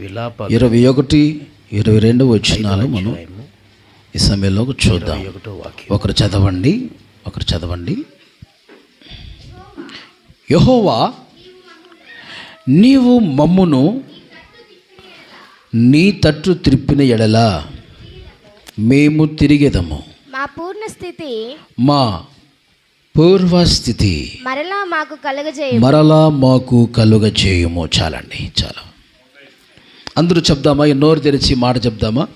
విలాప ఇరవై ఒకటి ఇరవై రెండు వచ్చినాలు మనం ఈ సమయంలో చూద్దాం. ఒకరు చదవండి ఒకరు చదవండి. యహోవా నీవు మమ్మును నీ తట్టు త్రిప్పిన ఎడల మేము తిరిగేదము. మా పూర్ణ స్థితి మా పూర్వస్థితి మరలా మాకు కలుగజేయ మరలా మాకు కలుగ చేయుము చాలండి చాలా. అందరూ చెప్దామా? నోరు తెరిచి మాట చెప్దామా?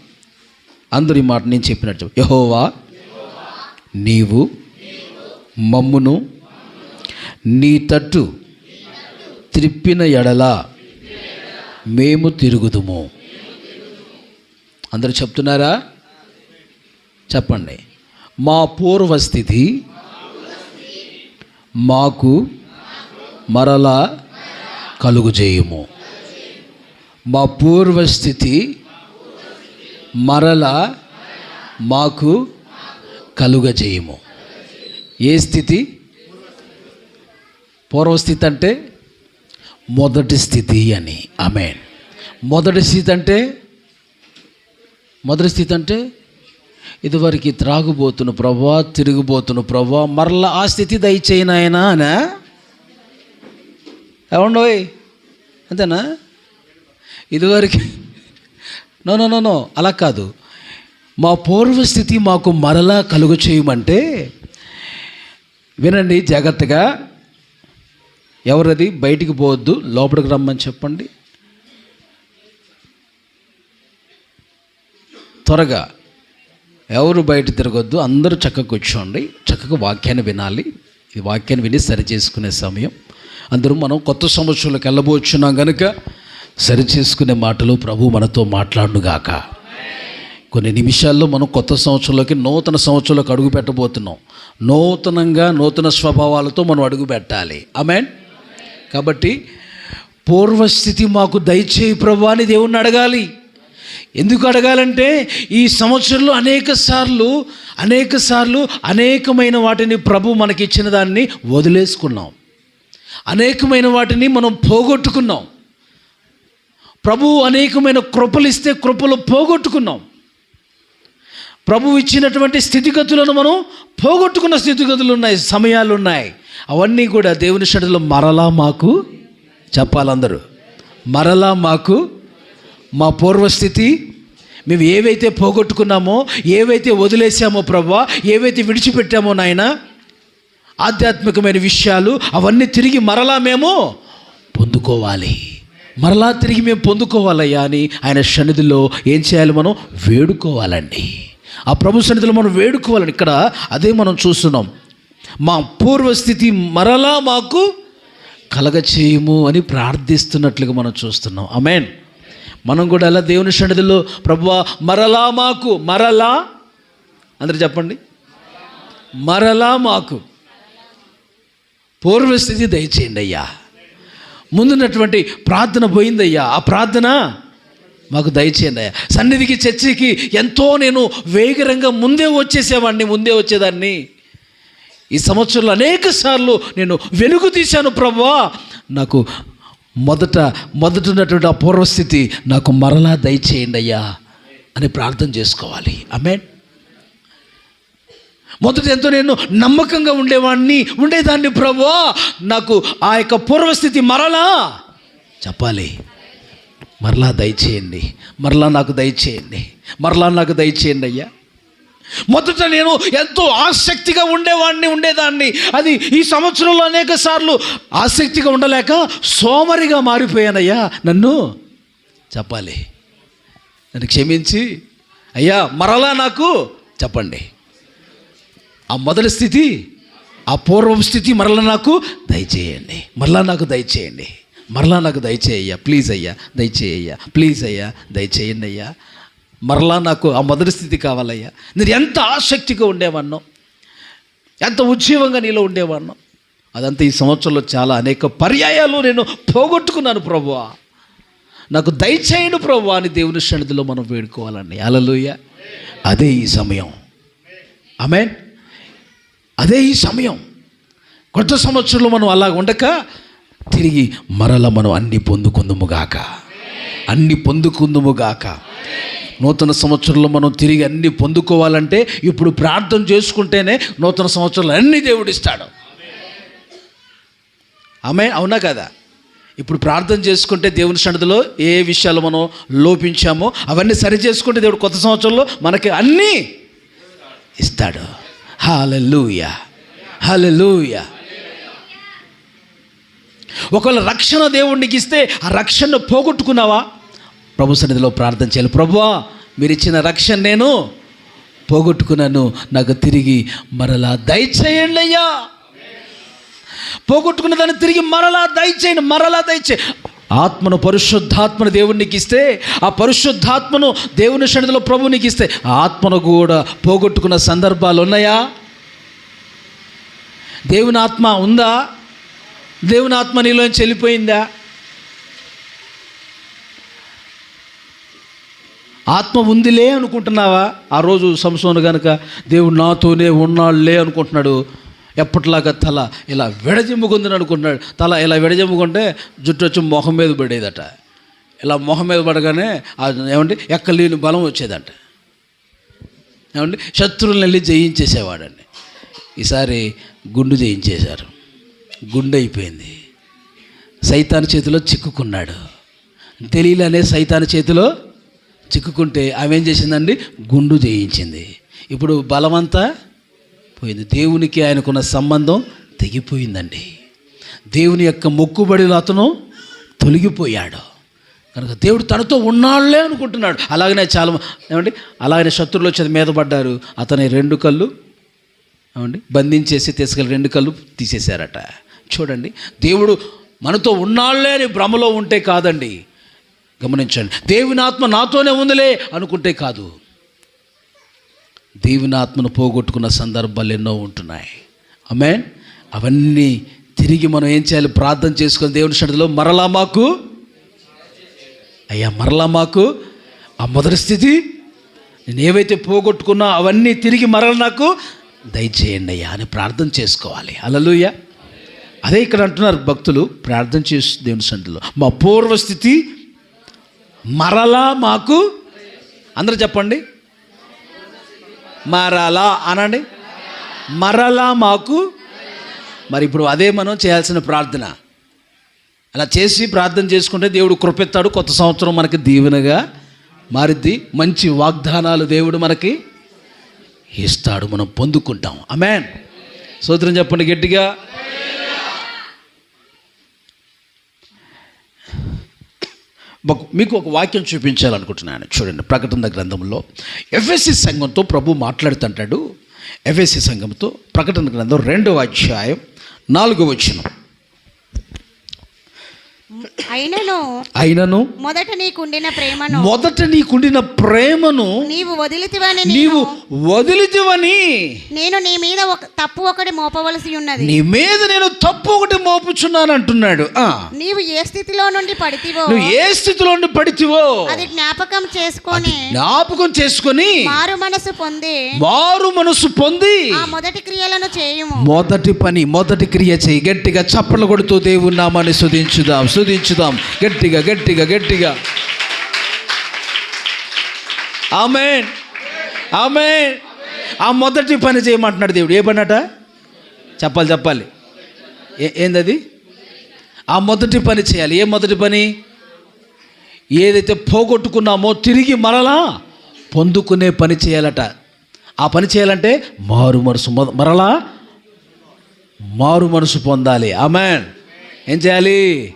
అందరూ ఈ మాట నేను చెప్పినట్టు యహోవా నీవు మమ్మును నీ తట్టు త్రిప్పిన ఎడల మేము తిరుగుదుము. అందరూ చెప్తున్నారా? చెప్పండి. మా పూర్వస్థితి మాకు మరలా కలుగు చేయము. మా పూర్వస్థితి మరలా మాకు కలుగ చేయము ఏ స్థితి? పూర్వస్థితి అంటే మొదటి స్థితి అని. ఆమె మొదటి స్థితి అంటే? మొదటి స్థితి అంటే ఇదివరకు త్రాగుబోతును ప్రభా తిరిగిపోతును ప్రభా మరలా ఆ స్థితి దయచేయనాయనా ఆయన అనా? ఏమండోయ్? అంతేనా? ఇదివరకు నో నో నో నో అలా కాదు. మా పూర్వస్థితి మాకు మరలా కలుగు చేయమంటే వినండి జాగ్రత్తగా. ఎవరది? బయటికి పోవద్దు లోపలికి రమ్మని చెప్పండి. త్వరగా ఎవరు బయట తిరగొద్దు అందరూ చక్కగా కూర్చోండి చక్కగా వాక్యాన్ని వినాలి. ఈ వాక్యాన్ని విని సరి చేసుకునే సమయం. అందరూ మనం కొత్త సంవత్సరంలోకి వెళ్ళబోచున్నాం కనుక సరి చేసుకునే మాటలు ప్రభు మనతో మాట్లాడుగాక కొన్ని నిమిషాల్లో మనం కొత్త సంవత్సరంలోకి నూతన సంవత్సరంలోకి అడుగు పెట్టబోతున్నాం. నూతనంగా నూతన స్వభావాలతో మనం అడుగు పెట్టాలి. అమెన్ కాబట్టి పూర్వస్థితి మాకు దయచేయి ప్రభు అని దేవుణ్ణి అడగాలి. ఎందుకు అడగాలంటే ఈ సంవత్సరంలో అనేక సార్లు అనేక సార్లు అనేకమైన వాటిని ప్రభు మనకిచ్చిన దాన్ని వదిలేసుకున్నాం. అనేకమైన వాటిని మనం పోగొట్టుకున్నాం. ప్రభు అనేకమైన కృపలు ఇస్తే కృపలు పోగొట్టుకున్నాం. ప్రభు ఇచ్చినటువంటి స్థితిగతులను మనం పోగొట్టుకున్న స్థితిగతులు ఉన్నాయి సమయాలు ఉన్నాయి అవన్నీ కూడా దేవుని షడులో మరలా మాకు చెప్పాలందరూ. మరలా మాకు మా పూర్వస్థితి మేము ఏవైతే పోగొట్టుకున్నామో ఏవైతే వదిలేసామో ప్రభా ఏవైతే విడిచిపెట్టామో నాయన ఆధ్యాత్మికమైన విషయాలు అవన్నీ తిరిగి మరలా మేము పొందుకోవాలి. మరలా తిరిగి మేము పొందుకోవాలయ్యా అని ఆయన సన్నిధిలో ఏం చేయాలి మనం? వేడుకోవాలండి. ఆ ప్రభు సన్నిధిలో మనం వేడుకోవాలని ఇక్కడ అదే మనం చూస్తున్నాం. మా పూర్వస్థితి మరలా మాకు కలగచేయము అని ప్రార్థిస్తున్నట్లుగా మనం చూస్తున్నాం. అమెన్ మనం కూడా అలా దేవుని సన్నిధిలో ప్రభు మరలా మాకు మరలా అందరు చెప్పండి. మరలా మాకు పూర్వస్థితి దయచేయండి అయ్యా. ముందున్నటువంటి ప్రార్థన పోయిందయ్యా. ఆ ప్రార్థన మాకు దయచేయండి అయ్యా సన్నిధికి చర్చికి ఎంతో నేను వేగరంగా ముందే వచ్చేసేవాడిని ముందే వచ్చేదాన్ని. ఈ సంవత్సరంలో అనేక సార్లు నేను వెలుగు తీశాను ప్రభా. నాకు మొదట మొదట ఉన్నటువంటి ఆ పూర్వస్థితి నాకు మరలా దయచేయండి అయ్యా అని ప్రార్థన చేసుకోవాలి. ఆమె మొదట ఎంతో నేను నమ్మకంగా ఉండేవాడిని ఉండేదాన్ని ప్రభువా. నాకు ఆ యొక్క పూర్వస్థితి మరలా చెప్పాలి. మరలా దయచేయండి. మరలా నాకు దయచేయండి. మరలా నాకు దయచేయండి అయ్యా. మొదట నేను ఎంతో ఆసక్తిగా ఉండేవాడిని ఉండేదాన్ని. అది ఈ సంవత్సరంలో అనేక సార్లు ఆసక్తిగా ఉండలేక సోమరిగా మారిపోయానయ్యా. నన్ను చెప్పాలి. నన్ను క్షమించి. అయ్యా మరలా నాకు చెప్పండి. ఆ మొదటి స్థితి ఆ పూర్వం స్థితి మరలా నాకు దయచేయండి. మరలా నాకు దయచేయండి. మరలా నాకు దయచేయ్యా. ప్లీజ్ అయ్యా దయచేయ్యా ప్లీజ్ అయ్యా దయచేయండి అయ్యా. మరలా నాకు ఆ మొదటి స్థితి కావాలయ్యా. నేను ఎంత ఆసక్తిగా ఉండేవాన్నో ఎంత ఉజ్జీవంగా నీలో ఉండేవాన్నో అదంతా ఈ సంవత్సరంలో చాలా అనేక పర్యాయాలు నేను పోగొట్టుకున్నాను ప్రభువా. నాకు దయచేయను ప్రభు అని దేవుని సన్నిధిలో మనం వేడుకోవాలండి. అలలుయ అదే ఈ సమయం. ఆమెన్. అదే ఈ సమయం. కొత్త సంవత్సరంలో మనం అలా ఉండక తిరిగి మరల మనం అన్ని పొందుకుందుముగాక అన్ని పొందుకుందుము గాక. నూతన సంవత్సరంలో మనం తిరిగి అన్ని పొందుకోవాలంటే ఇప్పుడు ప్రార్థన చేసుకుంటేనే నూతన సంవత్సరంలో అన్ని దేవుడు ఇస్తాడు ఆమె అవునా కదా? ఇప్పుడు ప్రార్థన చేసుకుంటే దేవుని సన్నిధిలో ఏ విషయాలు మనం లోపించామో అవన్నీ సరి చేసుకుంటే దేవుడు కొత్త సంవత్సరంలో మనకి అన్నీ ఇస్తాడు. హాలూయ హాలూయ ఒకవేళ రక్షణ దేవుడికి ఇస్తే ఆ రక్షణను పోగొట్టుకున్నావా? ప్రభు సన్నిధిలో ప్రార్థన చేయాలి. ప్రభువా మీరు ఇచ్చిన రక్షణ నేను పోగొట్టుకున్నాను. నాకు తిరిగి మరలా దయచేయండి అయ్యా. పోగొట్టుకున్న దాన్ని తిరిగి మరలా దయచేయండి. మరలా దయచే ఆత్మను పరిశుద్ధాత్మను దేవునికి ఇస్తే ఆ పరిశుద్ధాత్మను దేవుని సన్నిధిలో ప్రభునికి ఇస్తే ఆత్మను కూడా పోగొట్టుకున్న సందర్భాలు ఉన్నాయా? దేవుని ఆత్మ ఉందా? దేవుని ఆత్మ నీలోంచి వెళ్ళిపోయిందా ఆత్మ ఉందిలే అనుకుంటున్నావా? ఆ రోజు సంసోను కనుక దేవుడు నాతోనే ఉన్నాళ్ళే అనుకుంటున్నాడు. ఎప్పటిలాగా తల ఇలా విడజెమ్ముకుందని అనుకుంటున్నాడు. తల ఇలా విడజెమ్ముకుంటే జుట్టు వచ్చి మొహం మీద పడేదట. ఇలా మొహం మీద పడగానే ఏమంటే ఎక్కలేని బలం వచ్చేదంట. ఏమండి శత్రువులను వెళ్ళి జయించేసేవాడండి. ఈసారి గుండు జయించేశారు. గుండె అయిపోయింది. సైతాన్ చేతిలో చిక్కుకున్నాడు. తెలియలనే సైతాన్ చేతిలో చిక్కుకుంటే ఆమె ఏం చేసిందండి? గుండు జయించింది. ఇప్పుడు బలమంతా పోయింది దేవునికి ఆయనకున్న సంబంధం తెగిపోయిందండి. దేవుని యొక్క మొక్కుబడిలో అతను తొలగిపోయాడు. కనుక దేవుడు తనతో ఉన్నాళ్ళే అనుకుంటున్నాడు. అలాగనే చాలా ఏమండి? అలాగనే శత్రువులు వచ్చి మీద పడ్డారు. అతని రెండు కళ్ళు ఏమండి? బంధించేసి తీసుకెళ్ళి రెండు కళ్ళు తీసేశారట. చూడండి దేవుడు మనతో ఉన్నాళ్ళే అని భ్రమలో ఉంటే కాదండి. గమనించండి దేవుని ఆత్మ నాతోనే ఉందిలే అనుకుంటే కాదు. దేవుని ఆత్మను పోగొట్టుకున్న సందర్భాలు ఎన్నో ఉంటున్నాయి. ఆమె అవన్నీ తిరిగి మనం ఏం చేయాలి? ప్రార్థన చేసుకొని దేవుని సన్నిధిలో మరలా మాకు? అయ్యా మరలా మాకు? ఆ మొదటి స్థితి? నేను ఏవైతే పోగొట్టుకున్నా అవన్నీ తిరిగి మరల నాకు? దయచేయండి అయ్యా అని ప్రార్థన చేసుకోవాలి. అలలుయ అదే ఇక్కడ అంటున్నారు భక్తులు ప్రార్థన చేసి దేవుని సంటలో మా పూర్వస్థితి మరలా మాకు? అందరూ చెప్పండి. మరలా అనండి. మరలా మాకు. మరి ఇప్పుడు అదే మనం చేయాల్సిన ప్రార్థన. అలా చేసి ప్రార్థన చేసుకుంటే దేవుడు కృపెత్తాడు. కొత్త సంవత్సరం మనకి దీవెనగా మారిద్ది. మంచి వాగ్దానాలు దేవుడు మనకి ఇస్తాడు. మనం పొందుకుంటాం. అమెన్ సూత్రం చెప్పండి గట్టిగా. మీకు ఒక వాక్యం చూపించాలనుకుంటున్నాను చూడండి ప్రకటన గ్రంథంలో ఎఫ్ఎస్సి సంఘంతో ప్రభు మాట్లాడుతుంటాడు. ఎఫ్ఎస్సి సంఘంతో ప్రకటన గ్రంథం రెండవ అధ్యాయం నాలుగో వచనం. అయినను అయినను మొదట నీకుండిన ప్రేమను. మొదట నీకుండిన ప్రేమను నీవు వదిలితివని నీవు వదిలితివని నేను నీ మీద ఒక తప్పు ఒకటి మోపవలసి ఉన్నది. నీ మీద నేను తప్పు ఒకటి మోపుచున్నాను అంటున్నాడు. ఆ, నీవు ఏ స్థితిలో నుండి పడితివో నువ్వు ఏ స్థితిలో ఉండి పడితివో అది జ్ఞాపకం చేసుకొని జ్ఞాపకం చేసుకొని మారు మనసు పొంది మారు మనసు పొంది ఆ మొదటి క్రియలను చేయుము. మొదటి పని మొదటి క్రియ చేయి. గట్టిగా చప్పట్లు కొడుతూ దేవుని నామాన్ని స్తుతించుదాం స్తుతించుదాం గట్టిగా గట్టిగా గట్టిగా. ఆమెన్. ఆమె ఆ మొదటి పని చేయమంటున్నాడు దేవుడు. ఏ పని అట చెప్పాలి చెప్పాలి. ఏ ఏందది? ఆ మొదటి పని చేయాలి. ఏ మొదటి పని? ఏదైతే పోగొట్టుకున్నామో తిరిగి మరలా పొందుకునే పని చేయాలట. ఆ పని చేయాలంటే మారు మనసు మరలా మారు మనసు పొందాలి. ఆమెన్. ఏం చేయాలి?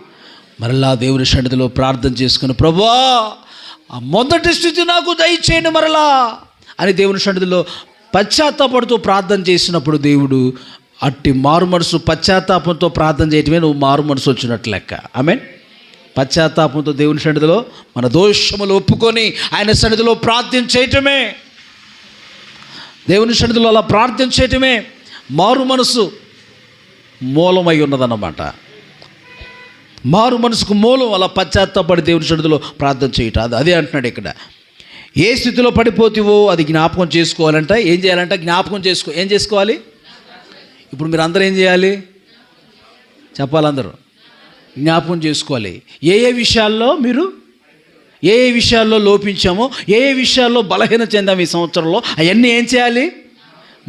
మరలా దేవుని సన్నిధిలో ప్రార్థన చేసుకుని ప్రభా ఆ మొదటి స్థితి నాకు దయచేయండి మరలా అని దేవుని సన్నిధిలో పశ్చాత్తాపడుతూ ప్రార్థన చేసినప్పుడు దేవుడు అట్టి మారు మనసు పశ్చాత్తాపంతో ప్రార్థన చేయటమే నువ్వు మారు మనసు వచ్చినట్లు లెక్క. ఆమెన్? పశ్చాత్తాపంతో దేవుని సన్నిధిలో మన దోషములు ఒప్పుకొని ఆయన సన్నిధిలో ప్రార్థన చేయటమే. దేవుని సన్నిధిలో అలా ప్రార్థన చేయటమే మారు మనసు మూలమై ఉన్నదన్నమాట. మారు మనసుకు మూలం అలా పశ్చాత్తాపడి దేవుని సన్నిధిలో ప్రార్థన చేయట. అది అదే అంటున్నాడు ఇక్కడ. ఏ స్థితిలో పడిపోతివో అది జ్ఞాపకం చేసుకోవాలంట. ఏం చేయాలంట? జ్ఞాపకం చేసుకో ఏం చేసుకోవాలి? ఇప్పుడు మీరు అందరూ ఏం చేయాలి? చెప్పాలి అందరూ. జ్ఞాపకం చేసుకోవాలి. ఏ ఏ విషయాల్లో మీరు ఏ ఏ విషయాల్లో లోపించామో ఏ ఏ విషయాల్లో బలహీన చెందాము ఈ సంవత్సరంలో అవన్నీ ఏం చేయాలి?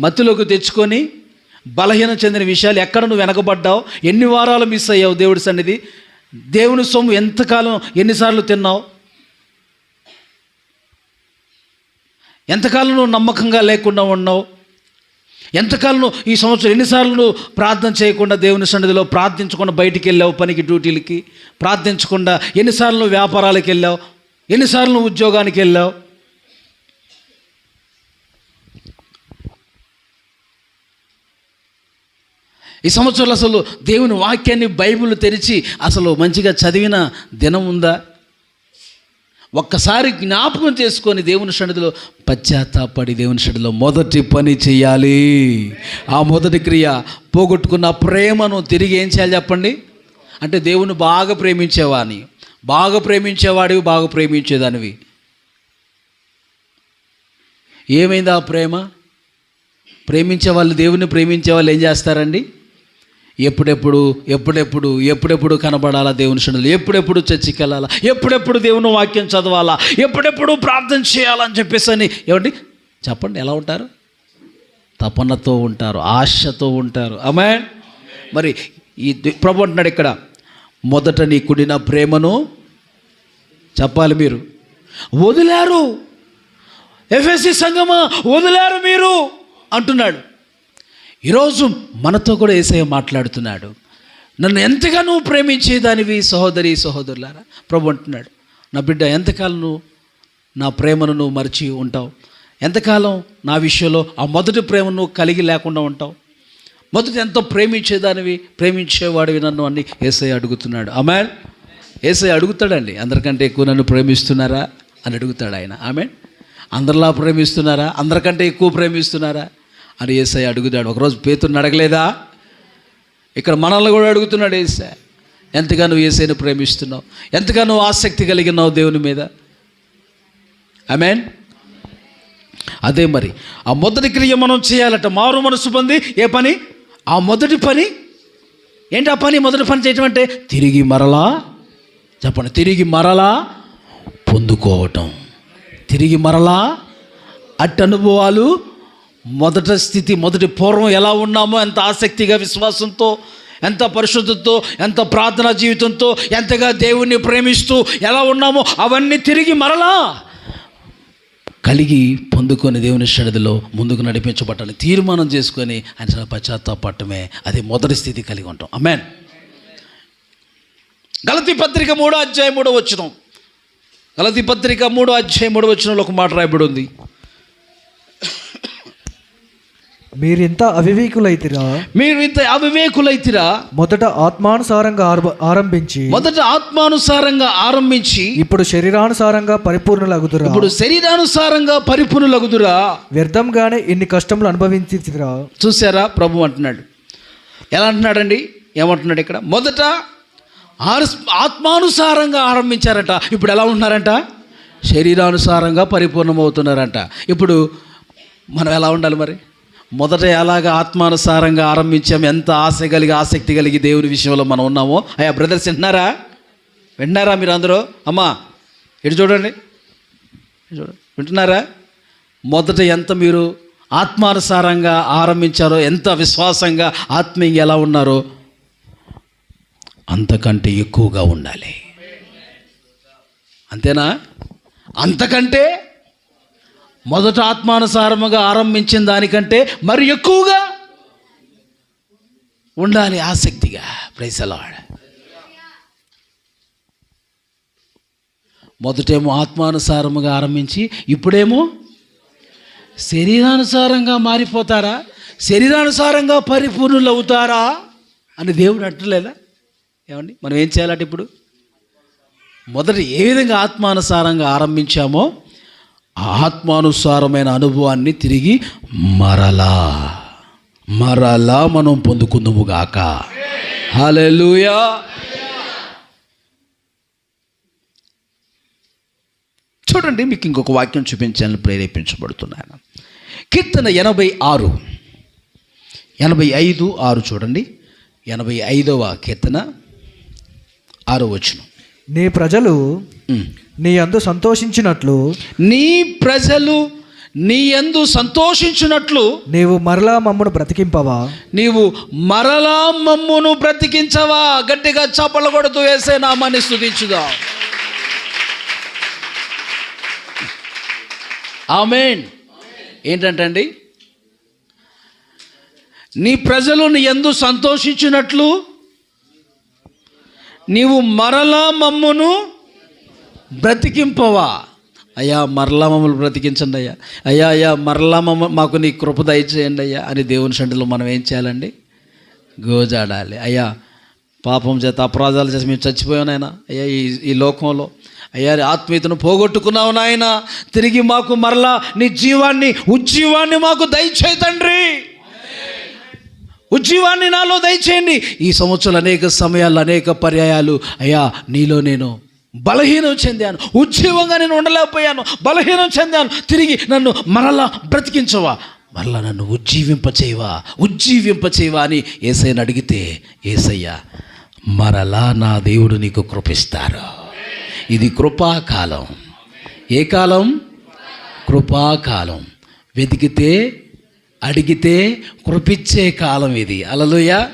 మత్తులోకి తెచ్చుకొని బలహీన చెందిన విషయాలు ఎక్కడ నువ్వు వెనకబడ్డావు? ఎన్ని వారాలు మిస్ అయ్యావు దేవుడి సన్నిధి? దేవుని సొమ్ము ఎంతకాలం ఎన్నిసార్లు తిన్నావు? ఎంతకాలం నువ్వు నమ్మకంగా లేకుండా ఉన్నావు? ఎంతకాలం నువ్వు ఈ సంవత్సరం ఎన్నిసార్లు నువ్వు ప్రార్థన చేయకుండా దేవుని సన్నిధిలో ప్రార్థించకుండా బయటికి వెళ్ళావు పనికి డ్యూటీలకి? ప్రార్థించకుండా ఎన్నిసార్లు నువ్వు వ్యాపారాలకు వెళ్ళావు? ఎన్నిసార్లు నువ్వు ఉద్యోగానికి వెళ్ళావు? ఈ సంవత్సరంలో అసలు దేవుని వాక్యాన్ని బైబిల్ తెరిచి అసలు మంచిగా చదివిన దినం ఉందా? ఒక్కసారి జ్ఞాపకం చేసుకొని దేవుని సన్నిధిలో పశ్చాత్తాపడి దేవుని సన్నిధిలో మొదటి పని చేయాలి. ఆ మొదటి క్రియ పోగొట్టుకున్న ప్రేమను తిరిగి ఏం చేయాలి చెప్పండి? అంటే దేవుని బాగా ప్రేమించేవాని బాగా ప్రేమించేవాడివి బాగా ప్రేమించేదానివి. ఏమైంది ఆ ప్రేమ? ప్రేమించే వాళ్ళు దేవుని ప్రేమించే వాళ్ళు ఏం చేస్తారండి? ఎప్పుడెప్పుడు ఎప్పుడెప్పుడు ఎప్పుడెప్పుడు కనబడాలా దేవుని సన్నిధిలో? ఎప్పుడెప్పుడు చర్చికి వెళ్ళాలా? ఎప్పుడెప్పుడు దేవుని వాక్యం చదవాలా? ఎప్పుడెప్పుడు ప్రార్థన చేయాలని చెప్పేసి అని ఏమండి చెప్పండి ఎలా ఉంటారు? తపనతో ఉంటారు ఆశతో ఉంటారు. ఆమె మరి ఈ ప్రభు అంటున్నాడు ఇక్కడ మొదట నీ కుడిన ప్రేమను చెప్పాలి మీరు. వదిలారు. ఎఫ్ఎస్సి సంగమా వదిలారు మీరు అంటున్నాడు. ఈరోజు మనతో కూడా ఏసయ్య మాట్లాడుతున్నాడు. నన్ను ఎంతగా నువ్వు ప్రేమించేదానివి సహోదరి సహోదరులారా ప్రభు అంటున్నాడు. నా బిడ్డ ఎంతకాలం నువ్వు నా ప్రేమను నువ్వు మరిచి ఉంటావు? ఎంతకాలం నా విషయంలో ఆ మొదటి ప్రేమను నువ్వు కలిగి లేకుండా ఉంటావు? మొదటి ఎంతో ప్రేమించేదానివి ప్రేమించేవాడివి నన్ను అన్ని ఏసై అడుగుతున్నాడు. ఆమె ఏసై అడుగుతాడండి. అందరికంటే ఎక్కువ నన్ను ప్రేమిస్తున్నారా అని అడుగుతాడు ఆయన. ఆమె అందరిలా ప్రేమిస్తున్నారా? అందరికంటే ఎక్కువ ప్రేమిస్తున్నారా? అని ఏసై అడుగుతాడు. ఒకరోజు పేతుని అడగలేదా? ఇక్కడ మనల్ని కూడా అడుగుతున్నాడు ఏసై. ఎంతగా నువ్వు ఏసైని ప్రేమిస్తున్నావు? ఎంతగా నువ్వు ఆసక్తి కలిగినావు దేవుని మీద? ఐ మీన్ అదే మరి. ఆ మొదటి క్రియ మనం చేయాలట. మారు మనసు పొంది ఏ పని? ఆ మొదటి పని? ఏంటి ఆ పని? మొదటి పని చేయటం అంటే తిరిగి మరలా? చెప్పండి. తిరిగి మరలా పొందుకోవటం. తిరిగి మరలా అట్టి అనుభవాలు మొదట స్థితి మొదటి పూర్వం ఎలా ఉన్నామో ఎంత ఆసక్తిగా విశ్వాసంతో ఎంత పరిశుద్ధతో ఎంత ప్రార్థనా జీవితంతో ఎంతగా దేవుణ్ణి ప్రేమిస్తూ ఎలా ఉన్నామో అవన్నీ తిరిగి మరలా కలిగి పొందుకొని దేవుని సన్నిధిలో ముందుకు నడిపించబట్టాలని తీర్మానం చేసుకొని ఆయన చాలా పశ్చాత్తాపడటమే అది మొదటి స్థితి కలిగి ఉంటాం. అమెన్ గలతి పత్రిక మూడో అధ్యాయం మూడో వచ్చిన గలతి పత్రిక మూడో అధ్యాయం మూడో వచ్చినంలో ఒక మాట రాయబడి ఉంది. మీరింత అవివేకులైతిరా? మీరు ఇంత అవివేకులైతిరా? మొదట ఆత్మానుసారంగా ఆరంభ- ఆరంభించి మొదట ఆత్మానుసారంగా ఆరంభించి ఇప్పుడు శరీరానుసారంగా పరిపూర్ణలగుదురా? ఇప్పుడు శరీరానుసారంగా పరిపూర్ణులగుదురా? వ్యర్థంగానే ఇన్ని కష్టములు అనుభవించిరా చూసారా ప్రభు అంటున్నాడు. ఎలా అంటున్నాడండి? ఏమంటున్నాడు ఇక్కడ? మొదట ఆత్మానుసారంగా ఆరంభించారట. ఇప్పుడు ఎలా ఉంటున్నారంట? శరీరానుసారంగా పరిపూర్ణమవుతున్నారంట. ఇప్పుడు మనం ఎలా ఉండాలి మరి? మొదట ఎలాగ ఆత్మానుసారంగా ఆరంభించాం. ఎంత ఆశ కలిగి ఆసక్తి కలిగి దేవుని విషయంలో మనం ఉన్నామో. అయ్యా బ్రదర్స్ వింటున్నారా వింటున్నారా మీరు అందరూ? అమ్మా ఇటు చూడండి. ఇటు చూడండి. వింటున్నారా? మొదట ఎంత మీరు ఆత్మానుసారంగా ఆరంభించారో ఎంత విశ్వాసంగా ఆత్మీయంగా ఎలా ఉన్నారో అంతకంటే ఎక్కువగా ఉండాలి. అంతేనా? అంతకంటే మొదట ఆత్మానుసారముగా ఆరంభించిన దానికంటే మరి ఎక్కువగా ఉండాలి ఆసక్తిగా. ప్రైసలాడ్ మొదటేమో ఆత్మానుసారముగా ఆరంభించి ఇప్పుడేమో శరీరానుసారంగా మారిపోతారా? శరీరానుసారంగా పరిపూర్ణులు అవుతారా అని దేవుడు అంటలేదా? ఏమండి? మనం ఏం చేయాలంటే ఇప్పుడు మొదట ఏ విధంగా ఆత్మానుసారంగా ఆరంభించామో ఆత్మానుసారమైన అనుభవాన్ని తిరిగి మరలా మరలా మనం పొందుకుందుముగాక హలెలుయా చూడండి మీకు ఇంకొక వాక్యం చూపించాలని ప్రేరేపించబడుతున్నాను. కీర్తన ఎనభై ఆరు. ఎనభై ఐదు ఆరు చూడండి. ఎనభై ఐదవ కీర్తన ఆరో వచనం. నీ ప్రజలు నీ అందు సంతోషించినట్లు నీ ప్రజలు నీ యందు సంతోషించినట్లు నీవు మరలా మమ్మను బ్రతికింపవా? నీవు మరలా మమ్మును బ్రతికించవా? గట్టిగా చప్పలు కొడుతూ వేసే నామాన్ని స్థుతించుదా ఆమెన్. ఏంటంటండి? నీ ప్రజలు నీ ఎందు సంతోషించినట్లు నీవు మరలా మమ్మును బ్రతికింపవా? అయ్యా మరలా మమ్మల్ని బ్రతికించండి అయ్యా. అయ్యా అయ్యా మరలా మమ్మ మాకు నీ కృప దయచేయండి అయ్యా అని దేవుని సంటిలో మనం ఏం చేయాలండి? గోజాడాలి. అయ్యా పాపం చేత అపరాధాలు చేసి మేము చచ్చిపోయాం నాయన. అయ్యా ఈ ఈ లోకంలో. అయ్యా ఆత్మీయతను పోగొట్టుకున్నావు నాయన. తిరిగి మాకు మరలా నీ జీవాన్ని ఉజ్జీవాన్ని మాకు దయచేయి తండ్రి. ఉజ్జీవాన్ని నాలో దయచేయండి. ఈ సంవత్సరాలు అనేక సమయాలు అనేక పర్యాయాలు. అయ్యా నీలో నేను బలహీనం చెందాను. ఉజ్జీవంగా నేను ఉండలేకపోయాను. బలహీనం చెందాను. తిరిగి నన్ను మరలా బ్రతికించవా? మరలా నన్ను ఉజ్జీవింపచేయవా? ఉజ్జీవింపచేయవా అని ఏసయ్యను అడిగితే ఏసయ్య మరలా నా దేవుడు నీకు కృపిస్తారు ఇది కృపాకాలం. ఏ కాలం? కృపాకాలం. వెతికితే అడిగితే కృపిచ్చే కాలం ఇది. అలలుయ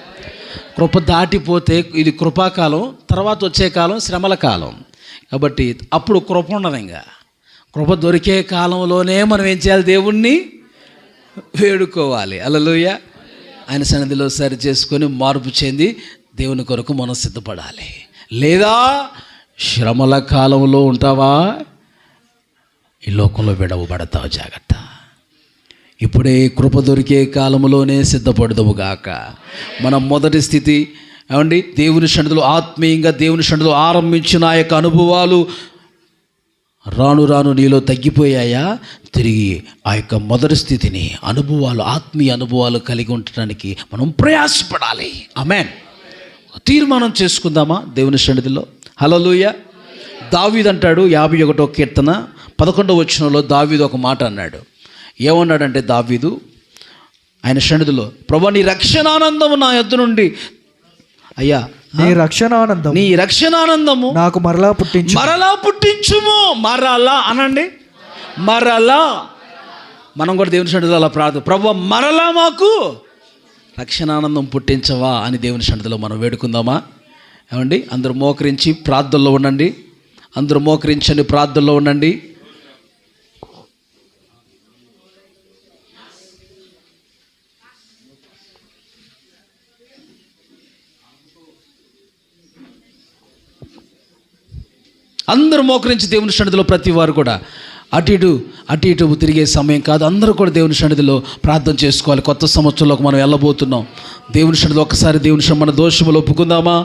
కృప దాటిపోతే ఇది కృపాకాలం తర్వాత వచ్చే కాలం శ్రమల కాలం. కాబట్టి అప్పుడు కృప ఉండదు ఇంకా. కృప దొరికే కాలంలోనే మనం ఏం చేయాలి? దేవుణ్ణి వేడుకోవాలి. అలలుయ ఆయన సన్నిధిలో సరి చేసుకొని మార్పు చెంది దేవుని కొరకు మనం సిద్ధపడాలి. లేదా శ్రమల కాలంలో ఉంటావా? ఈ లోకంలో విడవబడతావు జాగ్రత్త. ఇప్పుడే కృప దొరికే కాలంలోనే సిద్ధపడదువుగాక మన మొదటి స్థితి ఏమండి? దేవుని సన్నిధిలో ఆత్మీయంగా దేవుని సన్నిధిలో ఆరంభించిన ఆ యొక్క అనుభవాలు రాను రాను నీలో తగ్గిపోయాయా? తిరిగి ఆ యొక్క మొదటి స్థితిని అనుభవాలు ఆత్మీయ అనుభవాలు కలిగి ఉండటానికి మనం ప్రయాసపడాలి. అమెన్ తీర్మానం చేసుకుందామా దేవుని సన్నిధిలో హలోలుయ దావీద్ అంటాడు యాభై ఒకటో కీర్తన పదకొండవ వచ్చినలో దావీదు ఒక మాట అన్నాడు. ఏమన్నాడంటే దావీదు ఆయన సన్నిధిలో ప్రభా నీ రక్షణానందం నా యొద్ద నుండి అయ్యా నీ రక్షణ ఆనందం నీ రక్షణానందము. నాకు మరలా పుట్టించు. మరలా పుట్టించుము. మరలా అనండి. మరలా. మనం కూడా దేవుని సన్నిధిలో అలా ప్రార్థన. ప్రభు మరలా మాకు రక్షణానందం పుట్టించవా అని దేవుని సన్నిధిలో మనం వేడుకుందామా? ఏమండి? అందరూ మోకరించి ప్రార్థనలో ఉండండి. అందరూ మోకరించండి ప్రార్థనలో ఉండండి. అందరూ మోకరించి దేవుని సన్నిధిలో ప్రతి వారు కూడా అటు ఇటు అటు ఇటు తిరిగే సమయం కాదు. అందరూ కూడా దేవుని సన్నిధిలో ప్రార్థన చేసుకోవాలి. కొత్త సంవత్సరంలోకి మనం వెళ్ళబోతున్నాం. దేవుని సన్నిధిలో ఒకసారి దేవుని మన దోషములు ఒప్పుకుందామా?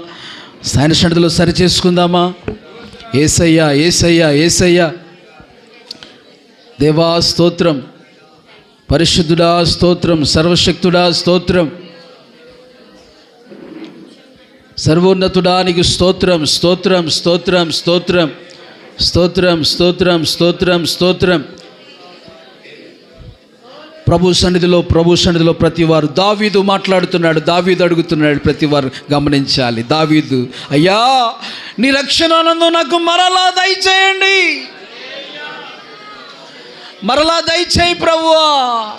ఆయన సన్నిధిలో సరి చేసుకుందామా? ఏసయ్యా ఏసయ్యా ఏసయ్యా. దేవా స్తోత్రం. పరిశుద్ధుడా స్తోత్రం. సర్వశక్తుడా స్తోత్రం. సర్వోన్నతుడానికి స్తోత్రం స్తోత్రం స్తోత్రం స్తోత్రం స్తోత్రం స్తోత్రం స్తోత్రం స్తోత్రం. ప్రభు సన్నిధిలో ప్రభు సన్నిధిలో ప్రతి వారు దావీదు మాట్లాడుతున్నాడు దావీదు అడుగుతున్నాడు ప్రతి వారు గమనించాలి. దావీదు అయ్యా నీ రక్షణానందం నాకు మరలా దయచేయండి. మరలా దయచేయి ప్రభువా.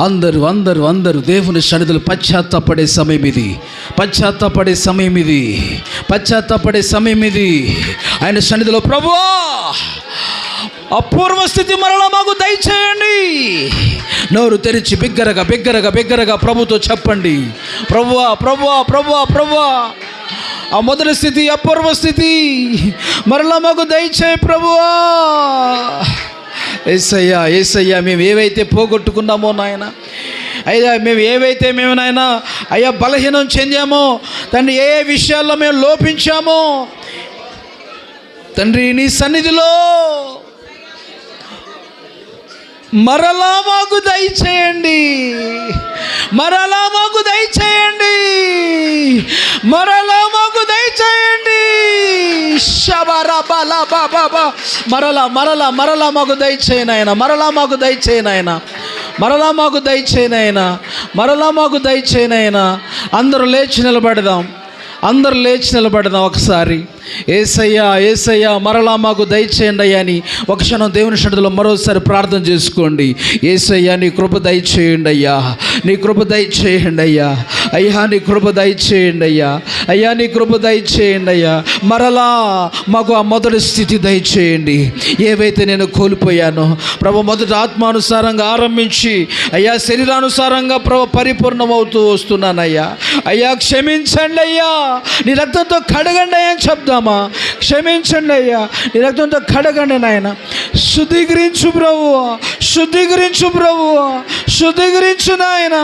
అందరూ అందరూ అందరూ దేవుని సన్నిధులు పశ్చాత్తాపడే సమయం ఇది. పశ్చాత్తాపడే సమయం ఇది. పశ్చాత్తాపడే సమయం ఇది. ఆయన సన్నిధిలో ప్రభువా అపూర్వ స్థితి మరలా మాకు దయచేయండి. నోరు తెరిచి బిగ్గరగా బిగ్గరగా బిగ్గరగా ప్రభుతో చెప్పండి. ప్రభువా ప్రభువా ప్రభువా ప్రభువా ఆ మొదటి స్థితి అపూర్వ స్థితి మరలా మాకు దయచేయి ప్రభువా. ఏసయ్యా ఏసయ్యా మేము ఏవైతే పోగొట్టుకున్నామో నాయన అయ్యా మేము ఏవైతే మేము నాయన అయ్యా బలహీనం చెందామో తండ్రి ఏ ఏ విషయాల్లో మేము లోపించామో తండ్రి నీ సన్నిధిలో మరలా మాకు దయచేయండి మరలా మాకు దయచేయండి మరలా మరలా మరలా మరలా మాకు దయచేయను మరలా మాకు దయచేయను మరలా మాకు దయచేయను మరలా మాకు దయచేయను అందరూ లేచి నిలబడదాం. అందరూ లేచి నిలబడదాం ఒకసారి. ఏసయ్యా ఏసయ్యా మరలా మాకు దయచేయండి అయ్యా అని ఒక క్షణం దేవుని షడ్డలో మరోసారి ప్రార్థన చేసుకోండి. ఏసయ్యా నీ కృప దయచేయండి అయ్యా. నీ కృప దయచేయండి అయ్యా. అయ్యా నీ కృప దయచేయండి అయ్యా. అయ్యా నీ కృప దయచేయండి అయ్యా. మరలా మాకు ఆ మొదటి స్థితి దయచేయండి. ఏవైతే నేను కోల్పోయానో ప్రభు మొదట ఆత్మానుసారంగా ఆరంభించి అయ్యా శరీరానుసారంగా ప్రభు పరిపూర్ణమవుతూ వస్తున్నానయ్యా. అయ్యా క్షమించండి అయ్యా. నీ రక్తంతో కడగండి అయ్యా అని చెప్దామా క్షమించండి అయ్యా నీ రక్తంతో కడగండి నాయన శుద్ధీకరించు ప్రభు శుద్ధీకరించు ప్రభు శుద్ధీకరించు నాయన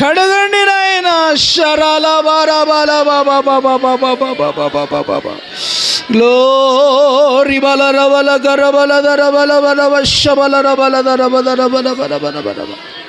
కడగండి నాయన శరాల బారా బాలా బాబా బాబా బాబా బాబా బాబా బాబా బాబా గ్లోరి బల రబల గరబల దర బల బల వశ బల రబల దర బల రబల బల బల బల బల